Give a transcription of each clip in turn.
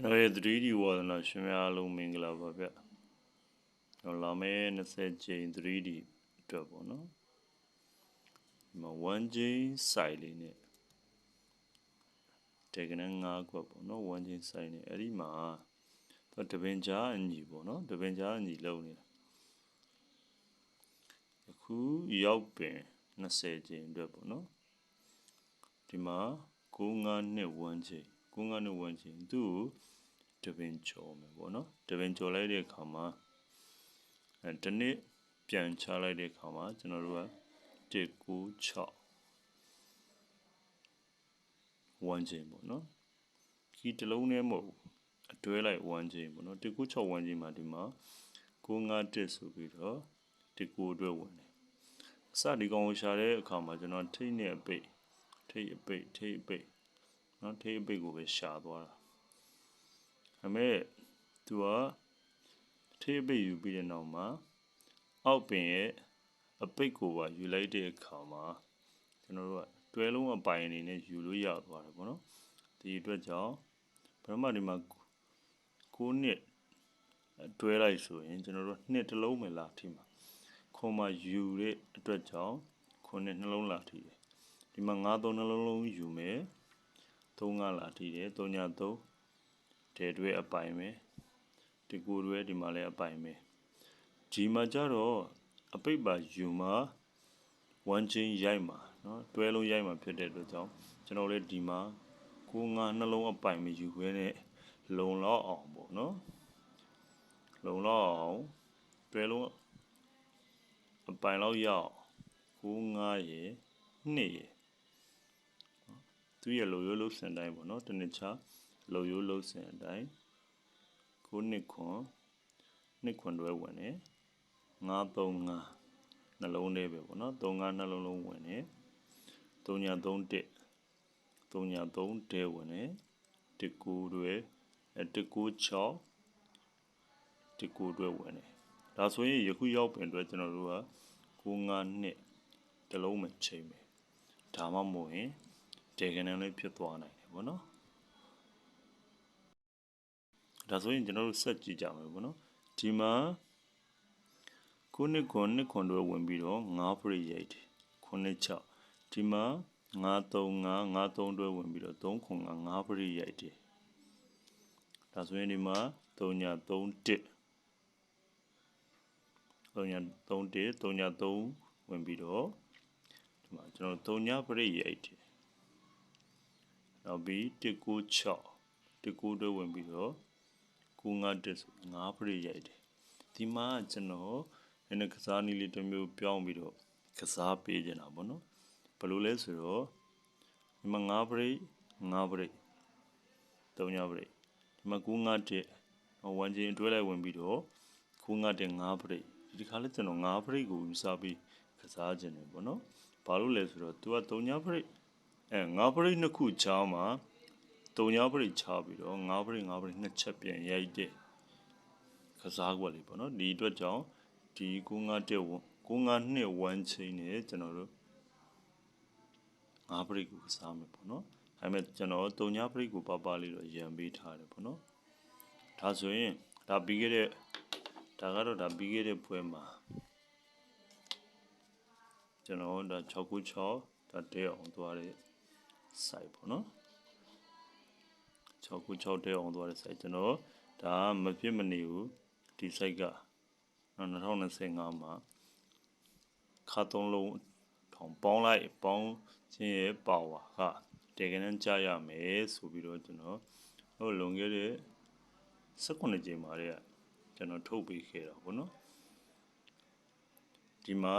ကျွန်တော်ရဲ့ 3D ဝါသနာရှင်များအားလုံးမင်္ဂလာပါဗျ။ကျွန်တော်လာမယ့်20ကြိမ် 3D အတွက်ပေါ့နော်။ဒီမှာ1ကြိမ် site လေးနဲ့တကယ်နဲ့9ခွက်ပေါ့နော်1ကြိမ် site နဲ့အဲ့ဒီမှာသူတပင်ကြားအညီပေါ့နော်တပင်ကြားအညီလုံးနေတာ။အခုရောက်ပင်20ကြိမ်အတွက်ပေါ့နော်။ဒီမှာ9 9နှစ်1 ကြိမ်9 9နှစ်1ကြိမ်သူ့ကိုတပင်ကျော်မယ်ပေါ့နော်တပင်ကျော်လိုက်တဲ့အခါမှာအဲတနည်းပြန်ချလိုက်တဲ့အခါမှာကျွန်တော်တို့က196 1ချိန်ပေါ့နော်ခီတလုံးနဲ့မဟုတ်အတွဲလိုက်1ချိန်ပေါ့နော်196 1ချိန်မှာဒီမှာ951ဆိုပြီးတော့19အတွက်ဝင်တယ်အစဒီကောင်ကိုရှာတဲ့အခါမှာကျွန်တော်ထိတ်နဲ့အပိတ်ထိတ်အပိတ်ထိတ်အပိတ် နော်ထိတ်အပိတ်ကိုပဲရှာသွားတာဒါမဲ့သူကထေးပိတ်ယူပြီးတဲ့နောက်မှာအောက်ပင်ရဲ့အပိတ်ကိုပါယူလိုက်တဲ့အခါမှာကျွန်တော်တို့ကတွဲလုံးအပိုင်အနေနဲ့ယူလို့ရသွားတယ်ပေါ့နော်ဒီအတွက်ကြောင့်ပထမဒီမှာ9နှစ်တွဲလိုက်ဆိုရင်ကျွန်တော်တို့နှစ်တစ်လုံးပဲလာထိမှာခွန်မှာယူတဲ့အတွက်ကြောင့်ခုနှစ်နှလုံးလာထိတယ်ဒီမှာ9သုံးနှလုံးလုံးယူမယ် 3ကလာထိတယ်3ည3တဲတွဲအပိုင်ပဲဒီကိုတွဲဒီမှာလည်းအပိုင်ပဲဒီမှာကြတော့အပိတ်ပါယူမှာဝမ်းချင်းရိုက်မှာเนาะတွဲလုံးရိုက်မှာဖြစ်တဲ့အတွက်ကြောင့်ကျွန်တော်လည်းဒီမှာကိုငါနှလုံးအပိုင်မယူခွဲနဲ့လုံလောက်အောင်ပေါ့เนาะလုံလောက်အောင်တွဲလုံးအပိုင်လောက်ရအောင်ကိုငါရေနှစ်ရေ သူရဲ့လိုရိုးလှုပ်ဆင်တိုင်းပေါ့နော်တနစ်ချလိုရိုးလှုပ်ဆင်အတိုင်းကိုနှစ်ခွန်နှစ်ခွန်တွဲဝင်တယ်ငါသုံးငါနှလုံးလေးပဲပေါ့နော်သုံးငါနှလုံးလုံးဝင်တယ်သုံးညာသုံးတက်သုံးညာသုံးတဲဝင်တယ်တကူတွဲတကူ6တကူတွဲဝင်တယ်ဒါဆိုရင်ယခုရောက်ပင်တွဲကျွန်တော်တို့က9 9နှစ်တလုံးမှချိန်မယ်ဒါမှမဟုတ်ရင် တေကန်လေးဖြစ်သွားနိုင်တယ်ပေါ့နော်ဒါဆိုရင်ကျွန်တော်တို့ဆက်ကြည့်ကြမယ်ပေါ့နော်ဒီမှာခုနှစ်ခွန်နှစ်ခွန်တို့ဝင်ပြီးတော့9ပရိယိတ်ခုနှစ်6ဒီမှာ935 93တွဲဝင်ပြီးတော့3ခွန်က9ပရိယိတ်ဒါဆိုရင်ဒီမှာ3ည31 3ည31 3ည3ဝင်ပြီးတော့ဒီမှာကျွန်တော်3ညပရိယိတ် နောက်ပြီး196 19တွဲဝင်ပြီးတော့9 5တက်ဆို9ပရိရိုက်တယ်ဒီမှာကျွန်တော်နည်းနည်းကစားနည်းလေးတစ်မျိုးပြောင်းပြီးတော့ကစားပေးကြတာပေါ့နော်ဘယ်လိုလဲဆိုတော့ဒီမှာ9ပရိ9ပရိ3ညပရိဒီမှာ9 5တက်ဝမ်ချင်းအတွဲလိုက်ဝင်ပြီးတော့9 5တက်9ပရိဒီခါလေးကျွန်တော်9ပရိကိုယူစားပြီးကစားခြင်းတယ်ပေါ့နော်ဘာလို့လဲဆိုတော့ तू က3ညပရိ အဲ9ပရိနှစ်ခုချောင်းမှာတုံညာပရိချပြီးတော့ငါးပရိငါးပရိနှစ်ချက်ပြန်ရိုက်တဲ့ကစားကွက်လေးပေါ့နော်ဒီအတွက်ကြောင့်ဒီ95တက်95နှစ်1ချိန်နဲ့ကျွန်တော်တို့ငါးပရိကိုကစားမယ်ပေါ့နော်ဒါပေမဲ့ကျွန်တော်တုံညာပရိကိုပါပါလေးတော့ရံပေးထားတယ်ပေါ့နော်ဒါဆိုရင်ဒါပြီးခဲ့တဲ့ဒါကတော့ဒါပြီးခဲ့တဲ့ပွဲမှာကျွန်တော်ဒါ696ဒါတဲအောင်သွားတဲ့ site ပေါ့နော်6ခု6တဲအောင်သွားတဲ့ site ကျွန်တော်ဒါမဖြစ်မနေဘူးဒီ site က2025မှာခါသုံးလုံးထောင်ပေါင်းလိုက်ပေါင်းခြင်းရဲ့ပါဝါကတကယ်တမ်းကြားရမယ်ဆိုပြီးတော့ကျွန်တော်ဟိုလွန်ခဲ့တဲ့18ကြိမ်မှာတည်းကကျွန်တော်ထုတ်ပေးခဲ့တာပေါ့နော်ဒီမှာ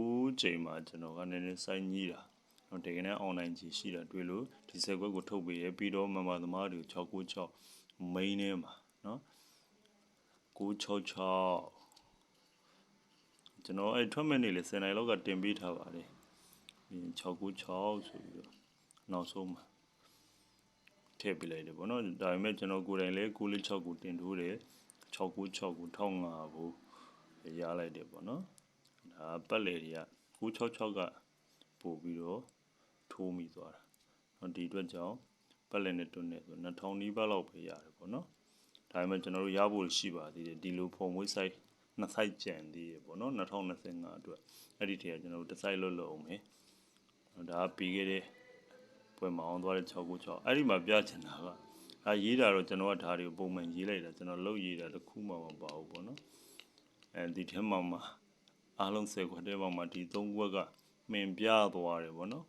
19ကြိမ်မှာကျွန်တော်ကနည်းနည်းစိုင်းကြီးတာ နော်တကယ်နဲ့ online ကြီးရှိတာတွေ့လို့ဒီဆက်ကွက်ကိုထုတ်ပေးရပြီးတော့မမသမားတွေ696 main ထဲမှာနော်966ကျွန်တော်အဲ့ထွက်မဲ့နေလေ10နိုင်လောက်ကတင်ပေးထားပါတယ်ပြီး696ဆိုပြီးတော့နောက်ဆုံးမှာထည့်ပေးလိုက်တယ်ပေါ့နော်ဒါပေမဲ့ကျွန်တော်ကိုယ်တိုင်လည်း946ကိုတင်ထိုးတယ်696ကို1500ကိုရလိုက်တယ်ပေါ့နော်ဒါပတ်လေတွေက966ကပို့ပြီးတော့ ထိုးမိသွားတာ။နော်ဒီအတွက်ကြောင့်ပတ်လက်နဲ့တွန်းနေဆို2000နီးပါးလောက်ပဲရတယ်ပေါ့နော်ဒါပေမဲ့ကျွန်တော်တို့ရဖို့ရှိပါသေးတယ်ဒီလိုဖုံမွေး site နှစ် site ကျန်သေးရပေါ့နော်2025အတွက်အဲ့ဒီတည်းကကျွန်တော်တို့တစ် site လွတ်လွတ်အောင်မယ်ဒါကပြီးခဲ့တဲ့ပွဲမှာအောင်သွားတဲ့696အဲ့ဒီမှာပြချင်တာကအဲရေးတာတော့ကျွန်တော်ကဒါတွေကိုပုံမှန်ရေးလိုက်တာကျွန်တော်လုပ်ရေးတာတစ်ခုမှမပါဘူးပေါ့နော်အဲဒီထဲမှာမှာအားလုံး10ခွက်တဲပေါင်းမှာဒီ3ခွက်ကမှင်ပြသွားတယ်ပေါ့နော်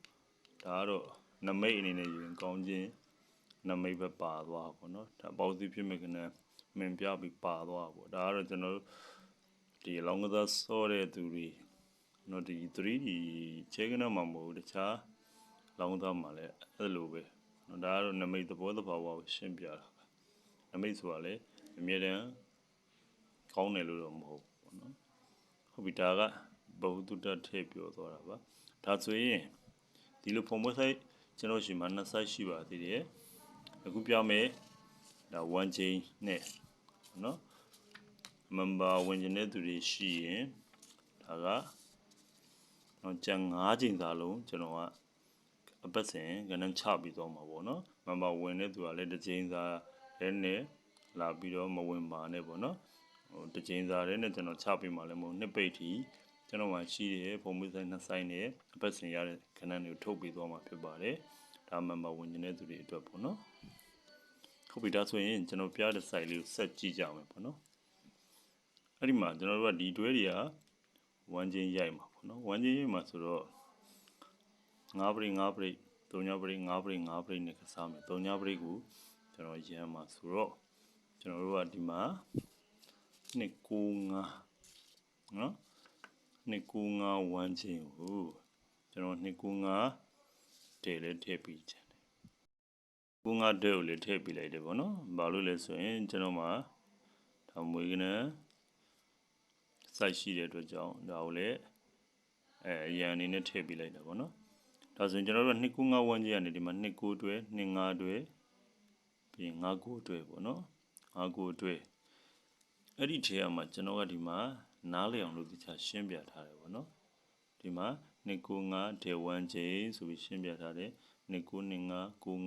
ဒါကတော့နမိတ်အနေနဲ့ယူရင်ကောင်းခြင်းနမိတ်ပဲပါသွားပေါ့နော်ဒါပေါ့စီဖြစ်မဲ့ကနမှင်ပြပြီးပါသွားပေါ့ဒါကတော့ကျွန်တော်တို့ဒီလောင်းကစားစောတဲ့သူတွေနော်ဒီ 3D ချဲကနမှာမဟုတ်ဘူးတခြားလောင်းသားမှာလည်းအဲ့လိုပဲနော်ဒါကတော့နမိတ်သဘောတဘာဝကိုရှင်းပြတာပဲနမိတ်ဆိုတာလေအမြဲတမ်းကောင်းတယ်လို့တော့မဟုတ်ဘူးပေါ့နော်ဟုတ်ပြီဒါကဘဝတုတ္တထည့်ပြောသွားတာပါဒါဆိုရင် ဒီလိုပုံမဆိုင်ကျွန်တော်ရှိမှနှစ်ဆိုင်ရှိပါသေးတယ်အခုပြောမယ်ဒါ1 chain နဲ့နော် member ဝင်ကျင်တဲ့သူတွေရှိရင်ဒါကတော့ကျန်5ချိန်သာလုံးကျွန်တော်ကအပတ်စဉ်ကဏ္ဍချပြီးသွားမှာပေါ့နော် member ဝင်တဲ့သူကလည်းတစ်ချိန်သာလည်းနဲ့လာပြီးတော့မဝင်ပါနဲ့ပေါ့နော်ဟိုတစ်ချိန်သာလည်းနဲ့ကျွန်တော်ချပြီးမှလည်းမဟုတ်နှစ်ပိတ်ထီ ကျွန်တော်မှရှိတဲ့ပုံမှန်ဆိုင်နှစ်ဆိုင်နဲ့အပတ်စဉ်ရတဲ့ခဏတွေကိုထုတ်ပြီးသွားမှာဖြစ်ပါတယ်ဒါ member ဝင်ကျင်တဲ့သူတွေအတွက်ပေါ့နော်ဟုတ်ပြီဒါဆိုရင်ကျွန်တော်ပြတဲ့ site လေးကိုဆက်ကြည့်ကြမယ်ပေါ့နော်အဲ့ဒီမှာကျွန်တော်တို့ကဒီတွဲတွေကဝမ်းချင်းရိုက်မှာပေါ့နော်ဝမ်းချင်းရိုက်မှာဆိုတော့9ပရိ9ပရိ3ညပရိ9ပရိ9ပရိနဲ့ကစားမယ်3ညပရိကိုကျွန်တော်ရမ်းမှာဆိုတော့ကျွန်တော်တို့ကဒီမှာနှစ်ကို9နော်နှ စ်ကို9ဝမ်းချင်းကိုကျွန်တော်နှစ်ကို9တဲလေးထည့်ပြီးချင်တယ်ကို9တဲကိုလည်းထည့်ပြီးလိုက်တယ်ပေါ့နော်ဘာလို့လဲဆိုရင်ကျွန်တော်မှာဒါမွေးကနေ site ရှိတဲ့အတွက်ကြောင့်ဒါကိုလည်းအဲအရန်အနေနဲ့ထည့်ပေးလိုက်တာပေါ့နော်ဒါဆိုရင်ကျွန်တော်တို့2 9ဝန်းကျင်ကနေဒီမှာ2 9တွဲ2 5တွဲပြီးရင်5 9တွဲပေါ့နော်5 9တွဲအဲ့ဒီထဲမှာကျွန်တော်ကဒီမှာ နားလည်အောင်လို့တခြားရှင်းပြထားတယ်ပေါ့နော်ဒီမှာ2 9 5ဒေဝန်းကျင်းဆိုပြီးရှင်းပြထားတယ်2 9 2 5 9 5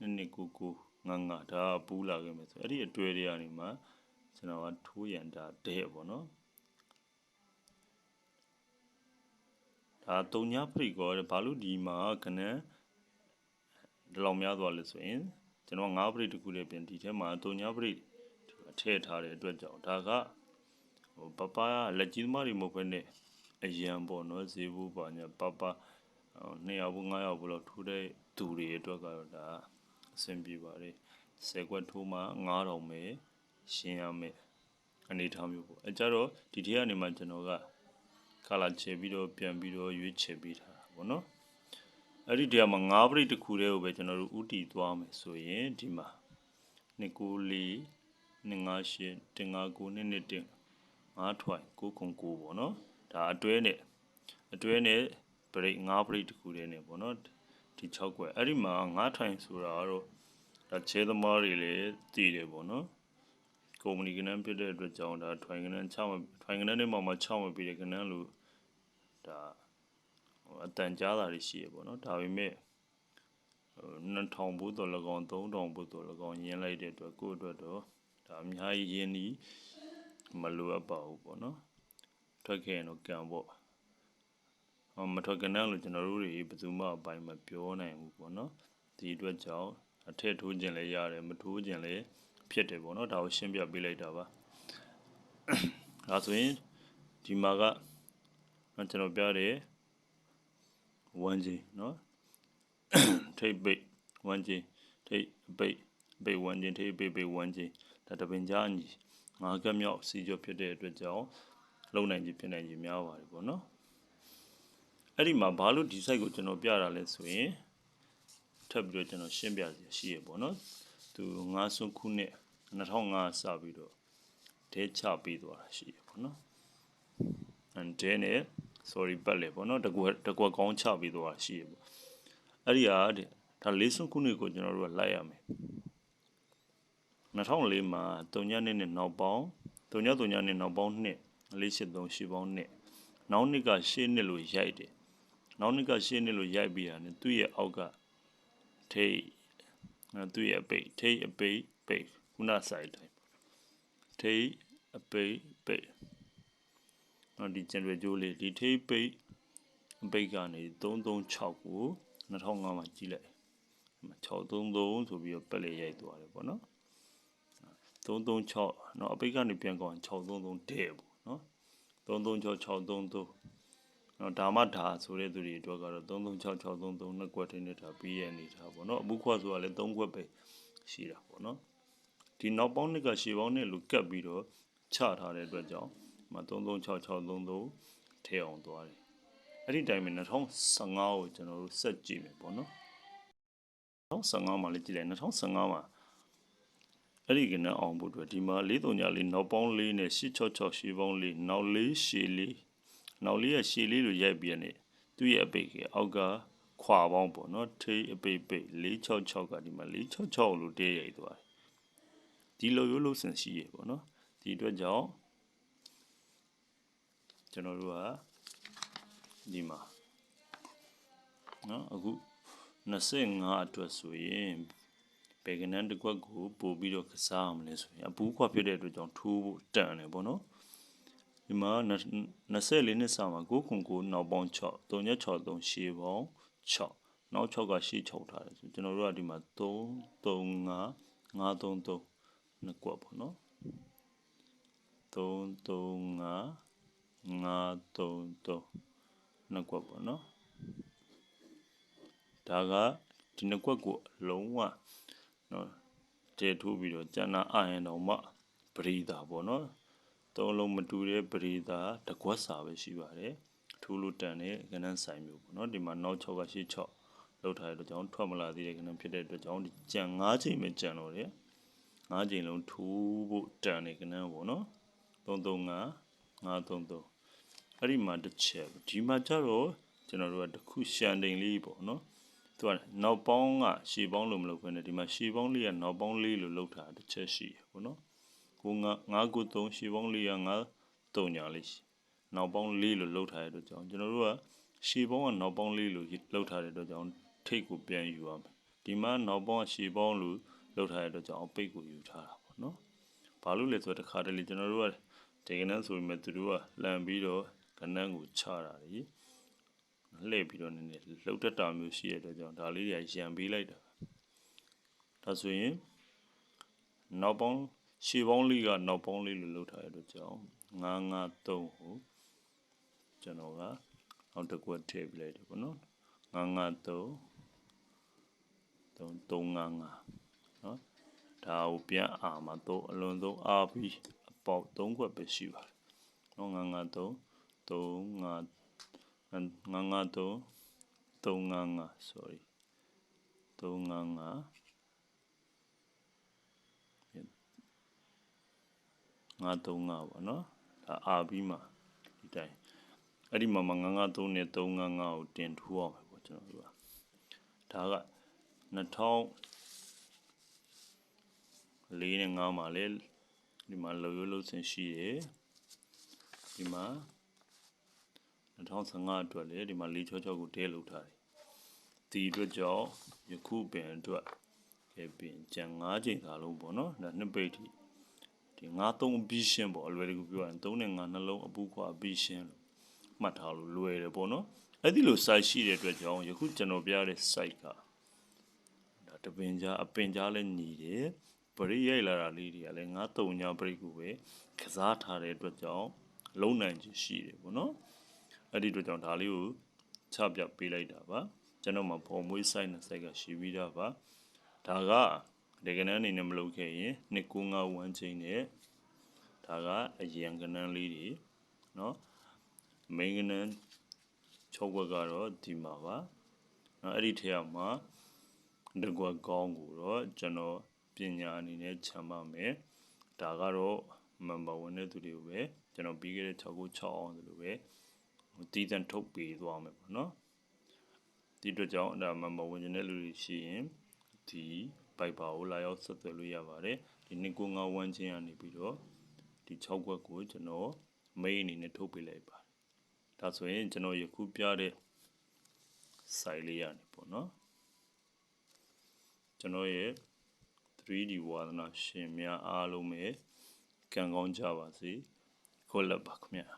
2 2 9 9 5 5ဒါပူးလာခဲ့မယ်ဆိုအဲ့ဒီအတွဲတွေကနေမှကျွန်တော်ကထိုးရန်တာတဲ့ပေါ့နော်ဒါတုံညာပရိကောတဲ့ဘာလို့ဒီမှာခဏဒီလောက်များသွားလဲဆိုရင်ကျွန်တော်၅ပရိတခုလည်းပြင်ဒီထဲမှာတုံညာပရိထည့်ထားတဲ့အတွက်ကြောင့်ဒါက ဟိုပပလက်ကြီးသမားတွေမဟုတ်ဘဲနဲ့အရန်ပေါ့နော်ဈေးဘူးပါညာပပ200ဘူး900ဘူးလောက်ထိုးတဲ့သူတွေအတွက်ကတော့ဒါအဆင်ပြေပါတယ်ဆယ်ခွက်ထိုးမှ9000ပဲရှင်းရမယ်အနေထားမျိုးပေါ့အဲကြတော့ဒီထဲကနေမှကျွန်တော်ကကလာချေပြီးတော့ပြန်ပြီးတော့ရွေးချယ်ပေးထားတာပေါ့နော်အဲ့ဒီတရားမှာ၅ပရိတ်တစ်ခုတည်းကိုပဲကျွန်တော်တို့ဥတီသွားမယ်ဆိုရင်ဒီမှာ2 9 4 2 5 8 1 5 9 2 2 1 5ထွိုင်9ခု9ပေါ့နော်ဒါအတွဲနဲ့အတွဲနဲ့ပရိတ်5ပရိတ်တစ်ခုတည်းနဲ့ပေါ့နော်ဒီ6ခွက်အဲ့ဒီမှာ5ထိုင်ဆိုတာကတော့ဒါခြေသမားတွေလည်းတည်တယ်ပေါ့နော်ကုမ္ပဏီကနန်းဖြစ်တဲ့အတွက်ကြောင့်ဒါထွိုင်ကနန်း6မထွိုင်ကနန်းနဲ့မှမှ6မပြီးတဲ့ကနန်းလို့ဒါဟိုအတန်ကြားတာတွေရှိရပေါ့နော်ဒါပေမဲ့2000ဘုတော်၎င်း3000ဘုတော်၎င်းရင်းလိုက်တဲ့အတွက်ကိုယ့်အတွက်တော့ဒါအများကြီးရင်းနီး မလိုအပ်ပါဘူးပေါ့နော်ထွက်ခဲ့ရင်တော့ကံပေါ့ဟောမထွက်ကြနဲ့လို့ကျွန်တော်တို့တွေဘယ်သူမှအပိုင်းမပြောနိုင်ဘူးပေါ့နော်ဒီအတွက်ကြောင့်အထက်ထိုးခြင်းလည်းရတယ်မထိုးခြင်းလည်းဖြစ်တယ်ပေါ့နော်ဒါကိုရှင်းပြပေးလိုက်တာပါဒါဆိုရင်ဒီမှာကကျွန်တော်ပြတယ်ဝမ်းကြီးနော်ထိပ်ပိတ်ဝမ်းကြီးထိပ်ပိတ်ပိတ်ဝမ်းကြီးထိပ်ပိတ်ပိတ်ဝမ်းကြီးဒါတပင်ကြားညီ ငါးကမြောက်စီကျော်ဖြစ်တဲ့အတွက်ကြောင့်လုံနိုင်ကြီးဖြစ်နိုင်ကြီးများပါတယ်ပေါ့နော်အဲ့ဒီမှာဘာလို့ဒီ site ကိုကျွန်တော်ပြတာလဲဆိုရင်ထပ်ပြီးတော့ကျွန်တော်ရှင်းပြစီရှိရပေါ့နော်သူငါးစွန်းခုနှစ်2005စပြီးတော့ဒဲချပေးသွားတာရှိရပေါ့နော် and then နဲ့ sorry ပတ်လေပေါ့နော်တကွက်တကွက်ကောင်းချပေးသွားတာရှိရပေါ့အဲ့ဒီဟာတဲ့ဒါလေးစွန်းခုနှစ်ကိုကျွန်တော်တို့ကလိုက်ရမယ် 2004မှာ3ညနှစ်နဲ့နောက်ပေါင်း3ည3ညနှစ်နောက်ပေါင်းနှစ်483ရှိပေါင်းနှစ်နောက်နှစ်ကရှေ့နှစ်လို့ရိုက်တယ်နောက်နှစ်ကရှေ့နှစ်လို့ရိုက်ပြီးတာ ਨੇ သူ့ရဲ့အောက်ကထိတ်အဲသူ့ရဲ့အပိတ်ထိတ်အပိတ်ပိတ်ခုနစိုက်တိုင်းထိတ်အပိတ်ပိတ်နော်ဒီ general ကြိုးလေးဒီထိတ်ပိတ်အပိတ်ကနေ336ကို2005မှာကြည့်လိုက်633ဆိုပြီးတော့ပက်လေရိုက်သွားတယ်ပေါ့နော် 336เนาะအပိတ်ကနေပြန်ကောင်း633တဲ့ပေါ့เนาะ336 633เนาะဒါမှဒါဆိုတဲ့သူတွေအတွက်ကတော့336 633နှစ်ကွက်ထင်းနေတာပြီးရနေတာပေါ့เนาะအမှုခွက်ဆိုတာလည်း3ခွက်ပဲရှိတာပေါ့เนาะဒီနောက်ပေါင်းနှစ်ကရှေ့ပေါင်းနှစ်လို့ကတ်ပြီးတော့ချထားတဲ့အတွက်ကြောင့်မ336 633ထဲအောင်သွားတယ်အဲ့ဒီတိုင်းမှာ2015ကိုကျွန်တော်တို့ဆက်ကြည့်မယ်ပေါ့နော်2015မှာလည်းကြည့်လိုက်2015မှာ အဲ့ဒီကနအောင်ဖို့အတွက်ဒီမှာ434နောက်ပေါင်း4နဲ့866ရှေးပေါင်း4နောက်4ရှေး4နောက်4ရရှေး4လို့ရိုက်ပြီးနေသူ့ရဲ့အပိတ်ကအောက်ကခွာပေါင်းပေါ့နော်ထိအပိတ်ပိတ်466ကဒီမှာ466လို့တည့်ရိုက်သွားတယ်ဒီလိုရိုးလို့စင်ရှိရပေါ့နော်ဒီအတွက်ကြောင့်ကျွန်တော်တို့ကဒီမှာနော်အခု25အတွက်ဆိုရင် ဘယ်ကနန်းတစ်ခွက်ကိုပို့ပြီးတော့ကစားအောင်လဲဆိုရင်အပူးခွက်ဖြစ်တဲ့အတွက်ကြောင့်ထိုးဖို့တန်တယ်ပေါ့နော်ဒီမှာ24နှစ်စာမှာ9ခု9နောက်ပေါင်း6 363ရှေးပေါင်း6နောက်6ကရှေး6ထားတယ်ဆိုကျွန်တော်တို့ကဒီမှာ3 3 5 5 3 3နှစ်ကွက်ပေါ့နော်3 3 5 5 3 3နှစ်ကွက်ပေါ့နော်ဒါကဒီနှစ်ကွက်ကိုလုံးဝ နော်တဲထိုးပြီးတော့ကျန်တာအရင်တော့မှပရိသာပေါ့နော်သုံးလုံးမတူတဲ့ပရိသာတကွက်စာပဲရှိပါတယ်ထိုးလို့တန်တဲ့ကနန်းဆိုင်မျိုးပေါ့နော်ဒီမှာနောက်6ကရှေ့6လောက်ထားတဲ့အတွက်ကြောင့်ထွက်မလာသေးတဲ့ကနန်းဖြစ်တဲ့အတွက်ကြောင့်ဒီကြံ၅ချိန်ပဲကြံတော့တယ်၅ချိန်လုံးထိုးဖို့တန်တဲ့ကနန်းပေါ့နော်335 533အဲ့ဒီမှာတစ်ချက်ဒီမှာကျတော့ကျွန်တော်တို့ကတခုရှန်တိန်လေးပေါ့နော် သူကနောက်ပေါင်းကရှေ့ပေါင်းလို့မလုပ်ဘဲနဲ့ဒီမှာရှေ့ပေါင်းလေးကနောက်ပေါင်းလေးလို့လောက်တာတစ်ချက်ရှိရပေါ့နော်ကိုငါ9ကို3ရှေ့ပေါင်းလေးက9 3ညာလေးရှိနောက်ပေါင်းလေးလို့လောက်ထားတဲ့အတွက်ကြောင့်ကျွန်တော်တို့ကရှေ့ပေါင်းကနောက်ပေါင်းလေးလို့လောက်ထားတဲ့အတွက်ကြောင့်ထိတ်ကိုပြန်ယူရမယ်ဒီမှာနောက်ပေါင်းကရှေ့ပေါင်းလို့လောက်ထားတဲ့အတွက်ကြောင့်ပိတ်ကိုယူထားတာပေါ့နော်ဘာလို့လဲဆိုတော့တခါတလေကျွန်တော်တို့ကဒီကနန်းဆိုပေမဲ့သူတို့ကလန်ပြီးတော့ကနန်းကိုချတာလေ လှည့်ပြီးတော့နည်းနည်းလှုပ်တက်တာမျိုးရှိရတဲ့ကြောင့်ဒါလေးတွေရံပေးလိုက်တာဒါဆိုရင်နောက်ပေါင်းရှေ့ပေါင်းလေးကနောက်ပေါင်းလေးလို့လှုပ်ထားတဲ့အတွက်ကြောင့်953ကိုကျွန်တော်ကနောက်တစ်ခွက်ထည့်ပြလိုက်တယ်ပေါ့နော်953 355နော်ဒါကိုပြန်အာမှာတော့အလွန်ဆုံးအားပြီးအပေါက်3ခွက်ပဲရှိပါတယ်နော်953 3 5 953 355 sorry 355 935ပေါ့နော်ဒါအာပြီးမှဒီတိုင်းအဲ့ဒီမှာမှာ953နဲ့355ကိုတင်ထူအောင်ပဲပေါ့ကျွန်တော်တို့ကဒါက2000လေးနဲ့9မှာလေဒီမှာလောရိုးလို့ဆင်ရှိတယ်ဒီမှာ 2015အတွက်လည်းဒီမှာ466ကိုတဲလုပ်ထားတယ်ဒီအတွက်ကြောင့်ယခုပင်အတွက်ကဲပင်ကြံ5ချိန်သာလုံးပေါ့နော်ဒါနှစ်ပိတ်ထိဒီ93ဘီရှင်းပေါ့အလွယ်တကူပြောရင်3နဲ့5နှလုံးအပူခွာဘီရှင်းလို့မှတ်ထားလို့လွယ်တယ်ပေါ့နော်အဲ့ဒီလို site ရှိတဲ့အတွက်ကြောင့်ယခုကျွန်တော်ပြတဲ့ site ကဒါတပင်ကြားအပင်ကြားလည်းညီတယ်ပရိရိုက်လာတာလေးတွေကလည်း93ညာပရိကိုပဲကစားထားတဲ့အတွက်ကြောင့်လုံနိုင်ခြင်းရှိတယ်ပေါ့နော် အဲ့ဒီအတွက်ကြောင့်ဒါလေးကိုချပြပေးလိုက်တာပါကျွန်တော်မှာပုံမွေး site နဲ့ site ကရှိပြီးသားပါဒါကဒီကနန်းအနေနဲ့မလုပ်ခဲ့ရင်295ဝန်းချင်းနဲ့ဒါကအရန်ကနန်းလေးတွေเนาะ main ကနန်း6ဘက်ကတော့ဒီမှာပါเนาะအဲ့ဒီထဲမှာတကွက်ကောင်းကိုတော့ကျွန်တော်ပညာအနေနဲ့ခြံပါမယ်ဒါကတော့ member ဝင်တဲ့သူတွေကိုပဲကျွန်တော်ပြီးခဲ့တဲ့6ခု6အောင်သလိုပဲ တည်တံထုတ်ပေးသွားမယ်ပေါ့နော်ဒီအတွက်ကြောင့်အဲ့ဒါ member ဝင်တဲ့လူတွေရှိရင်ဒီ Viber ကိုလာရောက်ဆက်သွယ်လို့ရပါတယ်ဒီ295ဝန်းချင်းကနေပြီးတော့ဒီ6ခွက်ကိုကျွန်တော် main အနေနဲ့ထုတ်ပေးလိုက်ပါတယ်ဒါဆိုရင်ကျွန်တော်ယခုပြတဲ့ site လေးရနေပေါ့နော်ကျွန်တော်ရဲ့ 3D ဝါသနာရှင်များအားလုံးပဲကံကောင်းကြပါစေခေါ်လက်ပါခင်ဗျာ